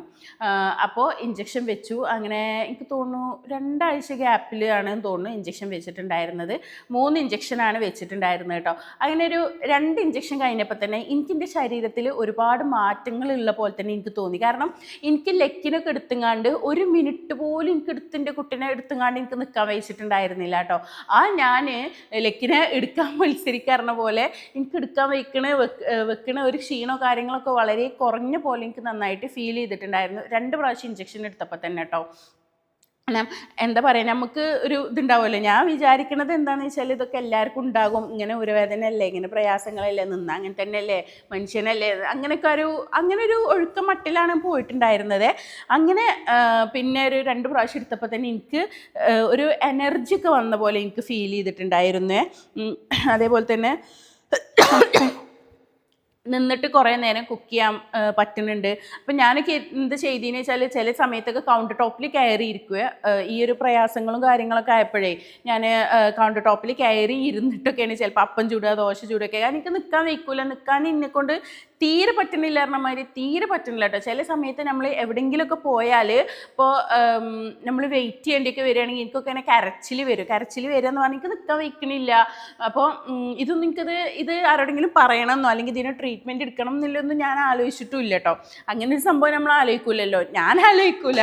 അപ്പോൾ ഇഞ്ചക്ഷൻ വെച്ചു. അങ്ങനെ എനിക്ക് തോന്നുന്നു രണ്ടാഴ്ച ഗ്യാപ്പിൽ ആണ് തോന്നുന്നു ഇഞ്ചക്ഷൻ വെച്ചിട്ടുണ്ടായിരുന്നത്. മൂന്ന് ഇഞ്ചക്ഷനാണ് വെച്ചിട്ടുണ്ടായിരുന്നത് കേട്ടോ. അങ്ങനെ ഒരു രണ്ട് ഇഞ്ചക്ഷൻ കഴിഞ്ഞപ്പോൾ തന്നെ എനിക്കെന്റെ ശരീരത്തിൽ ഒരുപാട് മാറ്റങ്ങൾ ഉള്ള പോലെ തന്നെ എനിക്ക് തോന്നി. കാരണം എനിക്ക് ലെക്കിനൊക്കെ എടുത്തുങ്ങാണ്ട് ഒരു മിനിറ്റ് പോലും എനിക്ക് എടുത്തിന്റെ കുട്ടീനെ എടുത്തുങ്ങാണ്ട് എനിക്ക് നിൽക്കാൻ വഹിച്ചിട്ടുണ്ടായിരുന്നില്ല കേട്ടോ. ആ ഞാൻ ലെക്കിനെ എടുക്കാൻ മത്സരിക്കാറുന്ന പോലെ എനിക്ക് എടുക്കാൻ വെക്കണ വെക്കണ ഒരു ക്ഷീണോ കാര്യങ്ങളൊക്കെ വളരെ കുറഞ്ഞ പോലെ എനിക്ക് നന്നായിട്ട് ഫീൽ ചെയ്തിട്ടുണ്ടായിരുന്നു. രണ്ട് പ്രാവശ്യം ഇഞ്ചക്ഷൻ എടുത്തപ്പോൾ തന്നെ കേട്ടോ എന്താ പറയുക നമുക്ക് ഒരു ഇതുണ്ടാവുമല്ലോ. ഞാൻ വിചാരിക്കണത് എന്താണെന്ന് വെച്ചാൽ ഇതൊക്കെ എല്ലാവർക്കും ഉണ്ടാകും. ഇങ്ങനെ ഉരവേദന അല്ലേ ഇങ്ങനെ പ്രയാസങ്ങളല്ലേ നിന്ന് അങ്ങനെ തന്നെയല്ലേ മനുഷ്യനല്ലേ അങ്ങനെയൊക്കെ ഒരു അങ്ങനെ ഒരു ഒഴുക്ക മട്ടിലാണ് പോയിട്ടുണ്ടായിരുന്നത്. അങ്ങനെ പിന്നെ ഒരു രണ്ട് പ്രാവശ്യം എടുത്തപ്പോൾ തന്നെ എനിക്ക് ഒരു എനർജി ഒക്കെ വന്ന പോലെ എനിക്ക് ഫീൽ ചെയ്തിട്ടുണ്ടായിരുന്നു. അതേപോലെ തന്നെ നിന്നിട്ട് കുറേ നേരം കുക്ക് ചെയ്യാൻ പറ്റുന്നുണ്ട്. അപ്പം ഞാനൊക്കെ എന്ത് ചെയ്തതെന്ന് വെച്ചാൽ ചില സമയത്തൊക്കെ കൗണ്ടർ ടോപ്പിൽ കയറി ഇരിക്കുക ഈ ഒരു പ്രയാസങ്ങളും കാര്യങ്ങളൊക്കെ ആയപ്പോഴേ ഞാൻ കൗണ്ടർ ടോപ്പിൽ കയറി ഇരുന്നിട്ടൊക്കെയാണ് ചിലപ്പോൾ അപ്പം ചൂടുക ദോശ ചൂടുക എനിക്ക് നിൽക്കാൻ വയ്ക്കില്ല നിൽക്കാൻ എന്നെ തീരെ പറ്റുന്നില്ല പറഞ്ഞ മാതിരി തീരെ പറ്റുന്നില്ല കേട്ടോ. ചില സമയത്ത് നമ്മൾ എവിടെയെങ്കിലുമൊക്കെ പോയാൽ ഇപ്പോൾ നമ്മൾ വെയിറ്റ് ചെയ്യേണ്ടിയൊക്കെ വരികയാണെങ്കിൽ എനിക്കൊക്കെ ഇങ്ങനെ കരച്ചിൽ വരും. കരച്ചിൽ വരിക എന്ന് പറഞ്ഞാൽ എനിക്ക് നിൽക്കാൻ വയ്ക്കണില്ല. അപ്പോൾ ഇതൊന്നും എനിക്കത് ഇത് ആരോടെങ്കിലും പറയണമെന്നോ അല്ലെങ്കിൽ ഇതിന് ട്രീറ്റ്മെന്റ് എടുക്കണം എന്നുള്ളതൊന്നും ഞാൻ ആലോചിച്ചിട്ടും ഇല്ല കേട്ടോ. അങ്ങനെ ഒരു സംഭവം നമ്മൾ ആലോചിക്കില്ലല്ലോ ഞാൻ ആലോചിക്കൂല.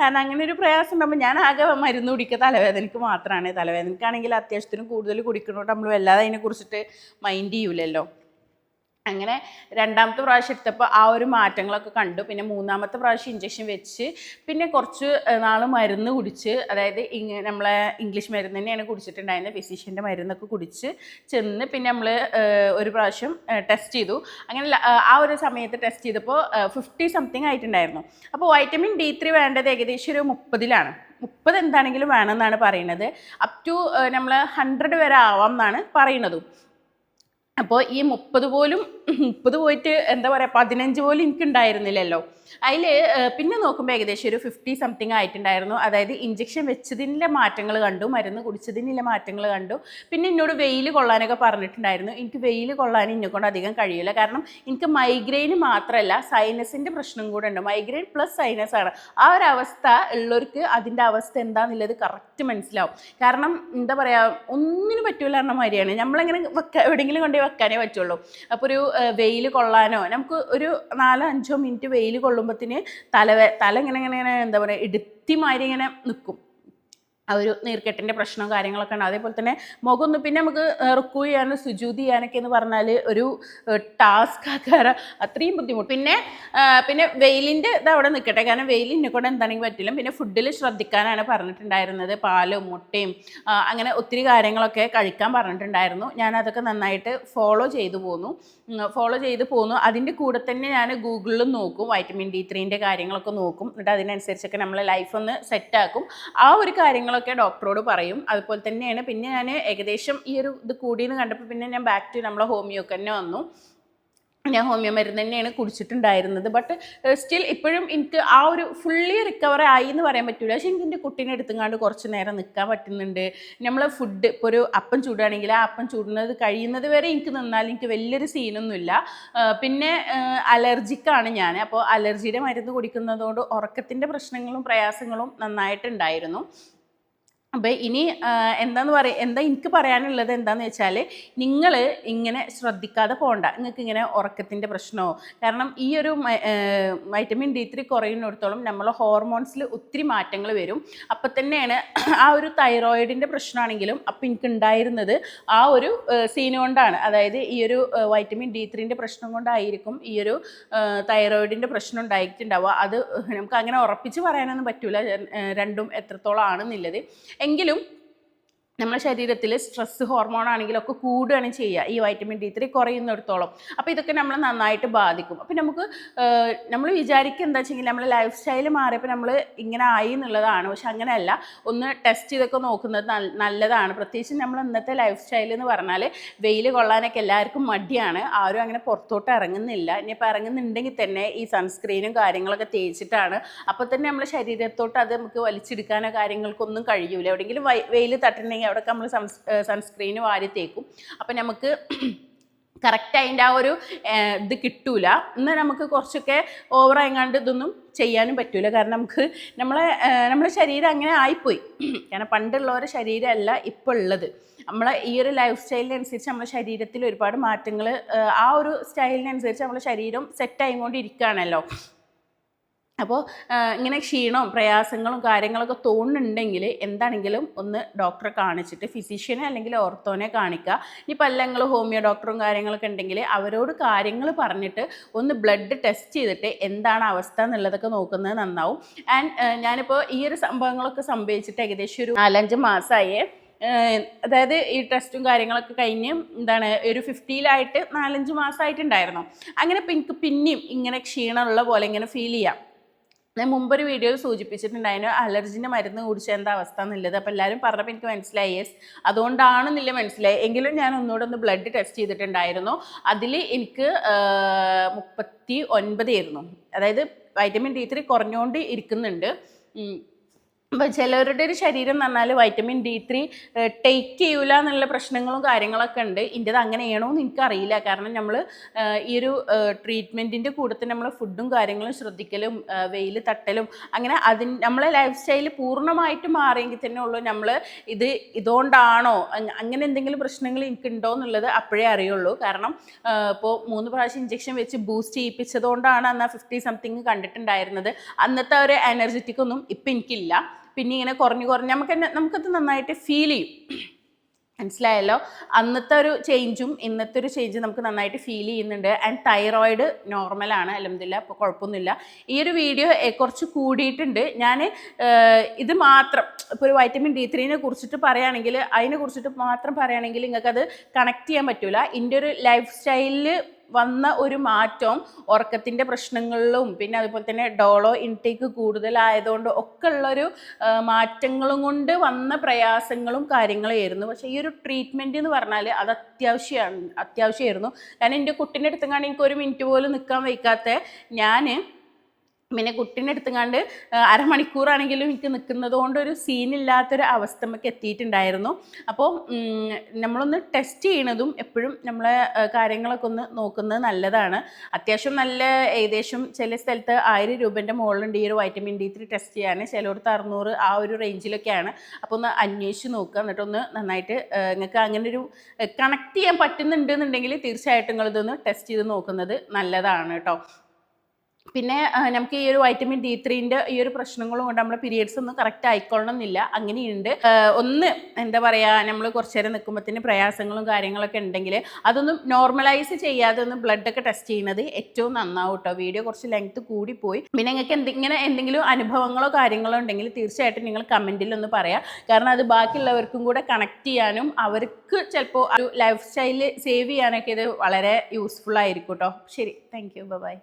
കാരണം അങ്ങനെ ഒരു പ്രയാസം ഉണ്ടാകുമ്പോൾ ഞാൻ ആകെ മരുന്ന് കുടിക്കുക തലവേദനയ്ക്ക് മാത്രമാണ് തലവേദനയ്ക്കാണെങ്കിൽ അത്യാവശ്യത്തിന് കൂടുതൽ കുടിക്കുന്നതുകൊണ്ട് നമ്മൾ വല്ലാതെ അതിനെക്കുറിച്ചിട്ട് മൈൻഡ് ചെയ്യൂലല്ലോ. അങ്ങനെ രണ്ടാമത്തെ പ്രാവശ്യം എടുത്തപ്പോൾ ആ ഒരു മാറ്റങ്ങളൊക്കെ കണ്ടു. പിന്നെ മൂന്നാമത്തെ പ്രാവശ്യം ഇഞ്ചക്ഷൻ വെച്ച് പിന്നെ കുറച്ച് നാൾ മരുന്ന് കുടിച്ച് അതായത് ഇങ്ങ നമ്മളെ ഇംഗ്ലീഷ് മരുന്ന് തന്നെയാണ് കുടിച്ചിട്ടുണ്ടായിരുന്നത്. ഫിസിഷ്യന്റെ മരുന്നൊക്കെ കുടിച്ച് ചെന്ന് പിന്നെ നമ്മൾ ഒരു പ്രാവശ്യം ടെസ്റ്റ് ചെയ്തു. അങ്ങനെ ആ, ഒരു സമയത്ത് ടെസ്റ്റ് ചെയ്തപ്പോൾ ഫിഫ്റ്റി സംതിങ് ആയിട്ടുണ്ടായിരുന്നു. അപ്പോൾ വൈറ്റമിൻ ഡി ത്രീ വേണ്ടത് ഏകദേശം ഒരു മുപ്പതിലാണ്. മുപ്പത് എന്താണെങ്കിലും വേണമെന്നാണ് പറയുന്നത്. അപ് ടു നമ്മൾ ഹൺഡ്രഡ് വരെ ആവാം എന്നാണ് പറയുന്നതും. അപ്പോൾ ഈ മുപ്പത് പോലും മുപ്പത് പോയിട്ട് എന്താ പറയുക പതിനഞ്ച് പോലും എനിക്ക് ഉണ്ടായിരുന്നില്ലല്ലോ അതിൽ പിന്നെ നോക്കുമ്പോൾ ഏകദേശം ഒരു ഫിഫ്റ്റി സംതിങ് ആയിട്ടുണ്ടായിരുന്നു. അതായത് ഇഞ്ചക്ഷൻ വെച്ചതിന്റെ മാറ്റങ്ങൾ കണ്ടു മരുന്ന് കുടിച്ചതിനുള്ള മാറ്റങ്ങൾ കണ്ടു. പിന്നെ എന്നോട് വെയിൽ കൊള്ളാനൊക്കെ പറഞ്ഞിട്ടുണ്ടായിരുന്നു. എനിക്ക് വെയിൽ കൊള്ളാൻ എന്നെ കൊണ്ട് അധികം കഴിയില്ല കാരണം എനിക്ക് മൈഗ്രെയിൻ മാത്രമല്ല സൈനസിന്റെ പ്രശ്നം കൂടെ ഉണ്ട്. മൈഗ്രെയിൻ പ്ലസ് സൈനസ് ആണ്. ആ ഒരു അവസ്ഥ ഉള്ളവർക്ക് അതിന്റെ അവസ്ഥ എന്താണെന്നുള്ളത് കറക്റ്റ് മനസ്സിലാവും. കാരണം എന്താ പറയുക ഒന്നിനും പറ്റൂല എന്ന മാതിരിയാണ്. നമ്മളങ്ങനെ വെക്ക എവിടെയെങ്കിലും കൊണ്ടുപോയി വെക്കാനേ പറ്റുള്ളൂ. അപ്പോൾ ഒരു വെയിൽ കൊള്ളാനോ നമുക്ക് ഒരു നാലോ അഞ്ചോ മിനിറ്റ് വെയിൽ കൊള്ളുമ്പോഴത്തേന് തല തല ഇങ്ങനെ ഇങ്ങനെ എന്താ പറയുക ഇടുത്തിമാരി ഇങ്ങനെ നിൽക്കും ആ ഒരു നീർക്കെട്ടിന്റെ പ്രശ്നവും കാര്യങ്ങളൊക്കെ ഉണ്ട്. അതേപോലെ തന്നെ മുഖമൊന്ന് പിന്നെ നമുക്ക് റുക്കു ചെയ്യാനും സുജൂതി ചെയ്യാനൊക്കെ എന്ന് പറഞ്ഞാൽ ഒരു ടാസ്ക് ആക്കാറ്. അത്രയും ബുദ്ധിമുട്ട്. പിന്നെ പിന്നെ വെയിലിന്റെ ഇത് അവിടെ നിൽക്കട്ടെ കാരണം വെയിൽ എന്നെ കൊണ്ട് എന്താണെങ്കിൽ പറ്റില്ല. പിന്നെ ഫുഡിൽ ശ്രദ്ധിക്കാനാണ് പറഞ്ഞിട്ടുണ്ടായിരുന്നത്. പാലും മുട്ടയും അങ്ങനെ ഒത്തിരി കാര്യങ്ങളൊക്കെ കഴിക്കാൻ പറഞ്ഞിട്ടുണ്ടായിരുന്നു. ഞാൻ അതൊക്കെ നന്നായിട്ട് ഫോളോ ചെയ്തു പോന്നു. ഫോളോ ചെയ്തു പോന്നു. അതിന്റെ കൂടെ തന്നെ ഞാൻ ഗൂഗിളിലും നോക്കും. വൈറ്റമിൻ ഡി ത്രീന്റെ കാര്യങ്ങളൊക്കെ നോക്കും. എന്നിട്ട് അതിനനുസരിച്ചൊക്കെ നമ്മൾ ലൈഫ് ഒന്ന് സെറ്റാക്കും ആ ഒരു കാര്യങ്ങളൊക്കെ ഡോക്ടറോട് പറയും. അതുപോലെ തന്നെയാണ് പിന്നെ ഞാൻ ഏകദേശം ഈ ഒരു ഇത് കൂടിയെന്ന് കണ്ടപ്പോൾ പിന്നെ ഞാൻ ബാക്ക് ടു നമ്മളെ ഹോമിയോക്ക് തന്നെ വന്നു. ഞാൻ ഹോമിയോ മരുന്ന് തന്നെയാണ് കുടിച്ചിട്ടുണ്ടായിരുന്നത്. ബട്ട് സ്റ്റിൽ ഇപ്പോഴും എനിക്ക് ആ ഒരു ഫുള്ളി റിക്കവർ ആയി എന്ന് പറയാൻ പറ്റില്ല പക്ഷേ എനിക്ക് എന്റെ കുട്ടീനെ എടുത്തുകൊണ്ട് കുറച്ച് നേരം നിൽക്കാൻ പറ്റുന്നുണ്ട്. നമ്മൾ ഫുഡ് ഇപ്പോൾ ഒരു അപ്പം ചൂടാണെങ്കിൽ ആ അപ്പം ചൂടുന്നത് കഴിയുന്നത് വരെ എനിക്ക് നിന്നാൽ എനിക്ക് വലിയൊരു സീനൊന്നുമില്ല പിന്നെ അലർജിക്കാണ് ഞാൻ. അപ്പോൾ അലർജിയുടെ മരുന്ന് കുടിക്കുന്നതുകൊണ്ട് ഉറക്കത്തിന്റെ പ്രശ്നങ്ങളും പ്രയാസങ്ങളും നന്നായിട്ടുണ്ടായിരുന്നു. അപ്പോൾ ഇനി എന്താന്ന് പറയ എന്താ എനിക്ക് പറയാനുള്ളത് എന്താണെന്ന് വെച്ചാൽ നിങ്ങൾ ഇങ്ങനെ ശ്രദ്ധിക്കാതെ പോകണ്ട നിങ്ങൾക്ക് ഇങ്ങനെ ഉറക്കത്തിന്റെ പ്രശ്നമോ കാരണം ഈ ഒരു വൈറ്റമിൻ ഡി ത്രീ കുറയുന്നിടത്തോളം നമ്മൾ ഹോർമോൺസിൽ ഒത്തിരി മാറ്റങ്ങൾ വരും. അപ്പം തന്നെയാണ് ആ ഒരു തൈറോയിഡിന്റെ പ്രശ്നമാണെങ്കിലും അപ്പം എനിക്ക് ഉണ്ടായിരുന്നത് ആ ഒരു സീൻ കൊണ്ടാണ്. അതായത് ഈ ഒരു വൈറ്റമിൻ ഡി ത്രീന്റെ പ്രശ്നം കൊണ്ടായിരിക്കും ഈ ഒരു തൈറോയിഡിന്റെ പ്രശ്നം ഉണ്ടായിട്ടുണ്ടാവുക. അത് നമുക്ക് അങ്ങനെ ഉറപ്പിച്ച് പറയാനൊന്നും പറ്റില്ല രണ്ടും എത്രത്തോളം ആണെന്നുള്ളത്. എങ്കിലും നമ്മുടെ ശരീരത്തിൽ സ്ട്രെസ് ഹോർമോൺ ആണെങ്കിലൊക്കെ കൂടുകയാണ് ചെയ്യുക. ഈ വൈറ്റമിൻ ഡി ത്രീ കുറയുന്നിടത്തോളം. അപ്പോൾ ഇതൊക്കെ നമ്മളെ നന്നായിട്ട് ബാധിക്കും. അപ്പോൾ നമുക്ക് നമ്മൾ വിചാരിക്കുക എന്താ വെച്ചെങ്കിൽ നമ്മൾ ലൈഫ് സ്റ്റൈൽ മാറിയപ്പോൾ നമ്മൾ ഇങ്ങനെ ആയി എന്നുള്ളതാണ്. പക്ഷെ അങ്ങനെയല്ല. ഒന്ന് ടെസ്റ്റ് ചെയ്തൊക്കെ നോക്കുന്നത് നല്ലതാണ്. പ്രത്യേകിച്ച് നമ്മൾ ഇന്നത്തെ ലൈഫ് സ്റ്റൈൽ എന്ന് പറഞ്ഞാൽ വെയിൽ കൊള്ളാനൊക്കെ എല്ലാവർക്കും മടിയാണ്. ആരും അങ്ങനെ പുറത്തോട്ട് ഇറങ്ങുന്നില്ല. ഇനിയിപ്പോൾ ഇറങ്ങുന്നുണ്ടെങ്കിൽ തന്നെ ഈ സൺസ്ക്രീനും കാര്യങ്ങളൊക്കെ തേച്ചിട്ടാണ്. അപ്പോൾ തന്നെ നമ്മുടെ ശരീരത്തോട്ട് അത് നമുക്ക് വലിച്ചെടുക്കാനോ കാര്യങ്ങൾക്കൊന്നും കഴിയൂല. എവിടെയെങ്കിലും വെയിൽ തട്ടുന്നുണ്ടെങ്കിൽ അവിടെ നമ്മൾ സൺസ് സൺസ്ക്രീന് വാരി തേക്കും. അപ്പം നമുക്ക് കറക്റ്റ് അതിന്റെ ആ ഒരു ഇത് കിട്ടൂല. എന്നാൽ നമുക്ക് കുറച്ചൊക്കെ ഓവർ ഓവറായങ്ങാണ്ട് ഇതൊന്നും ചെയ്യാനും പറ്റൂല. കാരണം നമുക്ക് നമ്മളെ നമ്മുടെ ശരീരം അങ്ങനെ ആയിപ്പോയി. കാരണം പണ്ടുള്ളവരുടെ ശരീരമല്ല ഇപ്പോൾ ഉള്ളത്. നമ്മളെ ഈ ഒരു ലൈഫ് സ്റ്റൈലിനനുസരിച്ച് നമ്മുടെ ശരീരത്തിൽ ഒരുപാട് മാറ്റങ്ങൾ ആ ഒരു സ്റ്റൈലിനനുസരിച്ച് നമ്മുടെ ശരീരം സെറ്റ് ആയിക്കൊണ്ടിരിക്കുകയാണല്ലോ. അപ്പോൾ ഇങ്ങനെ ക്ഷീണവും പ്രയാസങ്ങളും കാര്യങ്ങളൊക്കെ തോന്നുന്നുണ്ടെങ്കിൽ എന്താണെങ്കിലും ഒന്ന് ഡോക്ടറെ കാണിച്ചിട്ട് ഫിസിഷ്യനെ അല്ലെങ്കിൽ ഓർത്തോനെ കാണിക്കുക. ഇനി പല്ലങ്ങൾ ഹോമിയോ ഡോക്ടറും കാര്യങ്ങളൊക്കെ ഉണ്ടെങ്കിൽ അവരോട് കാര്യങ്ങൾ പറഞ്ഞിട്ട് ഒന്ന് ബ്ലഡ് ടെസ്റ്റ് ചെയ്തിട്ട് എന്താണ് അവസ്ഥ എന്നുള്ളതൊക്കെ നോക്കുന്നത് നന്നാവും. ആൻഡ് ഞാനിപ്പോൾ ഈ ഒരു സംഭവങ്ങളൊക്കെ സംഭവിച്ചിട്ട് ഏകദേശം ഒരു നാലഞ്ച് മാസമായേ അതായത് ഈ ടെസ്റ്റും കാര്യങ്ങളൊക്കെ കഴിഞ്ഞ് എന്താണ് ഒരു ഫിഫ്റ്റിയിലായിട്ട് നാലഞ്ച് മാസമായിട്ടുണ്ടായിരുന്നു അങ്ങനെ ഇപ്പം എനിക്ക് പിന്നെയും ഇങ്ങനെ ക്ഷീണമുള്ള പോലെ ഇങ്ങനെ ഫീൽ ചെയ്യാം. ഞാൻ മുമ്പൊരു വീഡിയോയിൽ സൂചിപ്പിച്ചിട്ടുണ്ടായിരുന്നു അലർജിന്റെ മരുന്ന് കുടിച്ച എന്താ അവസ്ഥ എന്നുള്ളത്. അപ്പോൾ എല്ലാവരും പറഞ്ഞപ്പോൾ എനിക്ക് മനസ്സിലായി യെസ്. അതുകൊണ്ടാണെന്നില്ല മനസ്സിലായി. എങ്കിലും ഞാൻ ഒന്നുകൂടെ ഒന്ന് ബ്ലഡ് ടെസ്റ്റ് ചെയ്തിട്ടുണ്ടായിരുന്നു. അതിൽ എനിക്ക് മുപ്പത്തി ഒൻപതായിരുന്നു അതായത് വൈറ്റമിൻ ഡി ത്രീ കുറഞ്ഞുകൊണ്ട് ഇരിക്കുന്നുണ്ട്. അപ്പോൾ ചിലവരുടെ ഒരു ശരീരം എന്ന് പറഞ്ഞാൽ വൈറ്റമിൻ ഡി ത്രീ ടേക്ക് ചെയ്യൂല എന്നുള്ള പ്രശ്നങ്ങളും കാര്യങ്ങളൊക്കെ ഉണ്ട്. ഇന്റെത് അങ്ങനെയാണോ എന്ന് എനിക്കറിയില്ല. കാരണം നമ്മൾ ഈ ഒരു ട്രീറ്റ്മെന്റിന്റെ കൂട്ടത്തിൽ നമ്മൾ ഫുഡും കാര്യങ്ങളും ശ്രദ്ധിക്കലും വെയിൽ തട്ടലും അങ്ങനെ അതിന് നമ്മളെ ലൈഫ് സ്റ്റൈൽ പൂർണമായിട്ട് മാറിയെങ്കിൽ തന്നെ ഉള്ളൂ നമ്മൾ ഇത് ഇതുകൊണ്ടാണോ അങ്ങനെ എന്തെങ്കിലും പ്രശ്നങ്ങൾ എനിക്കുണ്ടോ എന്നുള്ളത് അപ്പോഴേ അറിയുള്ളൂ. കാരണം ഇപ്പോൾ മൂന്ന് പ്രാവശ്യം ഇഞ്ചക്ഷൻ വെച്ച് ബൂസ്റ്റ് ചെയ്യിപ്പിച്ചതുകൊണ്ടാണ് അന്ന് ആ ഫിഫ്റ്റി സംതിങ് കണ്ടിട്ടുണ്ടായിരുന്നത്. അന്നത്തെ ഒരു എനർജറ്റിക് ഒന്നും ഇപ്പം എനിക്കില്ല. പിന്നെ ഇങ്ങനെ കുറഞ്ഞു കുറഞ്ഞ് നമുക്ക് തന്നെ നമുക്കത് നന്നായിട്ട് ഫീൽ ചെയ്യും. മനസ്സിലായല്ലോ? അന്നത്തെ ഒരു ചേഞ്ചും ഇന്നത്തെ ഒരു ചേഞ്ചും നമുക്ക് നന്നായിട്ട് ഫീൽ ചെയ്യുന്നുണ്ട്. ആൻഡ് തൈറോയിഡ് നോർമലാണ് അലഹമില്ല അപ്പോൾ കുഴപ്പമൊന്നുമില്ല. ഈ ഒരു വീഡിയോ കുറച്ച് കൂടിയിട്ടുണ്ട്. ഞാൻ ഇത് മാത്രം ഇപ്പോൾ ഒരു വൈറ്റമിൻ ഡി ത്രീനെ കുറിച്ചിട്ട് പറയുകയാണെങ്കിൽ അതിനെ കുറിച്ചിട്ട് മാത്രം പറയുകയാണെങ്കിൽ നിങ്ങൾക്കത് കണക്ട് ചെയ്യാൻ പറ്റില്ല എന്റെ ഒരു ലൈഫ് സ്റ്റൈലിൽ വന്ന ഒരു മാറ്റവും ഉറക്കത്തിന്റെ പ്രശ്നങ്ങളിലും പിന്നെ അതുപോലെ തന്നെ ഡോളോ ഇൻടേക്ക് കൂടുതലായതുകൊണ്ട് ഒക്കെ ഉള്ളൊരു മാറ്റങ്ങളും കൊണ്ട് വന്ന പ്രയാസങ്ങളും കാര്യങ്ങളായിരുന്നു. പക്ഷേ ഈ ഒരു ട്രീറ്റ്മെന്റ് എന്ന് പറഞ്ഞാൽ അത് അത്യാവശ്യമാണ് അത്യാവശ്യമായിരുന്നു. കാരണം എന്റെ കുട്ടീന്റെ അടുത്തെങ്ങാണ്ട് എനിക്ക് ഒരു മിനിറ്റ് പോലും നിൽക്കാൻ വയ്ക്കാത്ത ഞാൻ പിന്നെ കുട്ടീനെ എടുത്തുങ്ങാണ്ട് അരമണിക്കൂറാണെങ്കിലും എനിക്ക് നിൽക്കുന്നത് കൊണ്ട് ഒരു സീനില്ലാത്തൊരു അവസ്ഥ നമുക്ക് എത്തിയിട്ടുണ്ടായിരുന്നു. അപ്പോൾ നമ്മളൊന്ന് ടെസ്റ്റ് ചെയ്യണതും എപ്പോഴും നമ്മളെ കാര്യങ്ങളൊക്കെ ഒന്ന് നോക്കുന്നത് നല്ലതാണ്. അത്യാവശ്യം നല്ല ഏകദേശം ചില സ്ഥലത്ത് ആയിരം രൂപേന്റെ മുകളിലുണ്ട് ഈ ഒരു വൈറ്റമിൻ ഡി ത്രീ ടെസ്റ്റ് ചെയ്യാൻ. ചിലയിടത്ത് അറുന്നൂറ് ആ ഒരു റേഞ്ചിലൊക്കെയാണ് അപ്പോൾ ഒന്ന് അന്വേഷിച്ച് നോക്കുക. എന്നിട്ടൊന്ന് നന്നായിട്ട് നിങ്ങൾക്ക് അങ്ങനെ ഒരു കണക്ട് ചെയ്യാൻ പറ്റുന്നുണ്ടെന്നുണ്ടെങ്കിൽ തീർച്ചയായിട്ടും നിങ്ങളിതൊന്ന് ടെസ്റ്റ് ചെയ്ത് നോക്കുന്നത് നല്ലതാണ് കേട്ടോ. പിന്നെ നമുക്ക് ഈ ഒരു വൈറ്റമിൻ ഡി ത്രീന്റെ ഈ ഒരു പ്രശ്നങ്ങളും കൊണ്ട് നമ്മുടെ പീരിയഡ്സ് ഒന്നും കറക്റ്റ് ആയിക്കൊള്ളണം എന്നില്ല അങ്ങനെയുണ്ട് ഒന്ന് എന്താ പറയുക നമ്മൾ കുറച്ച് നേരം നിൽക്കുമ്പോഴത്തേന് പ്രയാസങ്ങളും കാര്യങ്ങളൊക്കെ ഉണ്ടെങ്കിൽ അതൊന്നും നോർമലൈസ് ചെയ്യാതെ ഒന്ന് ബ്ലഡ് ഒക്കെ ടെസ്റ്റ് ചെയ്യുന്നത് ഏറ്റവും നന്നാവും കേട്ടോ വീഡിയോ കുറച്ച് ലെങ്ത് കൂടിപ്പോയി. പിന്നെ നിങ്ങൾക്ക് എന്തെങ്കിലും എന്തെങ്കിലും അനുഭവങ്ങളോ കാര്യങ്ങളോ ഉണ്ടെങ്കിൽ തീർച്ചയായിട്ടും നിങ്ങൾ കമന്റിൽ ഒന്ന് പറയാം. കാരണം അത് ബാക്കിയുള്ളവർക്കും കൂടെ കണക്ട് ചെയ്യാനും അവർക്ക് ചിലപ്പോൾ ഒരു ലൈഫ് സ്റ്റൈൽ സേവ് ചെയ്യാനൊക്കെ ഇത് വളരെ യൂസ്ഫുൾ ആയിരിക്കും കേട്ടോ ശരി താങ്ക് യു ബൈ